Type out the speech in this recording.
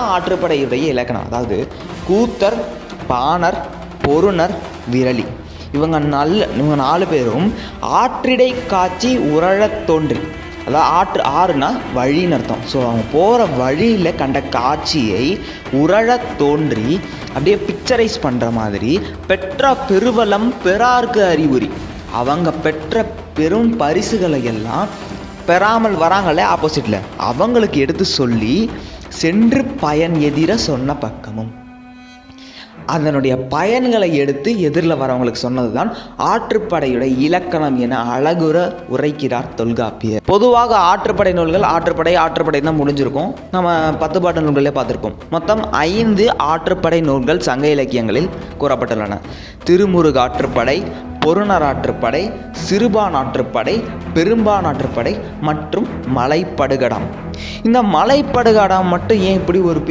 ஆற்றுப்படையுடைய இலக்கணம் அதாவது கூத்தர் பாணர் பொருணர் விரலி. இவங்க நல்ல இவங்க நாலு பேரும் ஆற்றிடை காட்சி உரழத் தோன்றி அதாவது ஆற்று ஆறுனா வழின்னு அர்த்தம். ஸோ அவங்க போகிற வழியில் கண்ட காட்சியை உரழத் தோன்றி அப்படியே பிக்சரைஸ் பண்ணுற மாதிரி பெற்ற பெருவலம் பெறார்க்கு அறிகுறி. அவங்க பெற்ற பெரும் பரிசுகளை எல்லாம் பெறாமல் வராங்களே ஆப்போசிட்டில் அவங்களுக்கு எடுத்து சொல்லி சென்று பயன் எதிர சொன்ன பக்கமும். அதனுடைய பயன்களை எடுத்து எதிரில் வரவங்களுக்கு சொன்னது தான் ஆற்றுப்படையுடைய இலக்கணம் என அழகுற உரைக்கிறார் தொல்காப்பியர். பொதுவாக ஆற்றுப்படை நூல்கள் ஆற்றுப்படை ஆற்றுப்படை தான் முடிஞ்சிருக்கும். நம்ம பத்து பாட்டு நூல்களே பார்த்துருக்கோம் மொத்தம் ஐந்து ஆற்றுப்படை நூல்கள் சங்க இலக்கியங்களில் கூறப்பட்டுள்ளன. திருமுருகு ஆற்றுப்படை ஆற்றுப்படை சிறுபான் ஆற்றுப்படை பெரும்பான் ஆற்றுப்படை மற்றும் மலைப்படுகடம் இந்த மலைப்படுகடம் மட்டும் ஏன் இப்படி ஒரு